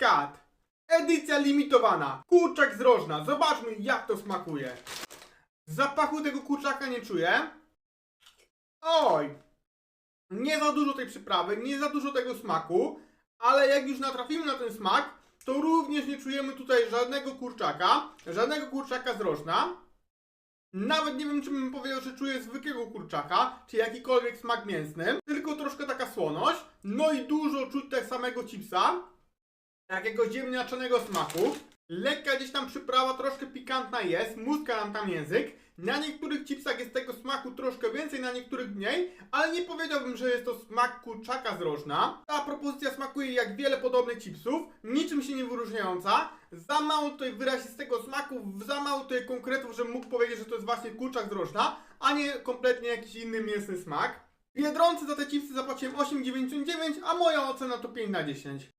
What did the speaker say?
Cat. Edycja limitowana. Kurczak z rożna. Zobaczmy jak to smakuje. Zapachu tego kurczaka nie czuję. Oj. Nie za dużo tej przyprawy, nie za dużo tego smaku, ale jak już natrafimy na ten smak, to również nie czujemy tutaj żadnego kurczaka, żadnego kurczaka z rożna. Nawet nie wiem, czy bym powiedział, że czuję zwykłego kurczaka, czy jakikolwiek smak mięsny, tylko troszkę taka słoność, no i dużo czuć tego samego chipsa, takiego ziemniaczanego smaku. Lekka gdzieś tam przyprawa, troszkę pikantna jest, muska nam tam język. Na niektórych chipsach jest tego smaku troszkę więcej, na niektórych mniej, ale nie powiedziałbym, że jest to smak kurczaka z. Ta propozycja smakuje jak wiele podobnych chipsów, niczym się nie wyróżniająca. Za mało tutaj wyrazistego smaku, za mało tutaj konkretów, żebym mógł powiedzieć, że to jest właśnie kurczak z a nie kompletnie jakiś inny mięsny smak. Biedronce za te chipsy zapłaciłem 8,99, a moja ocena to 5 na 10.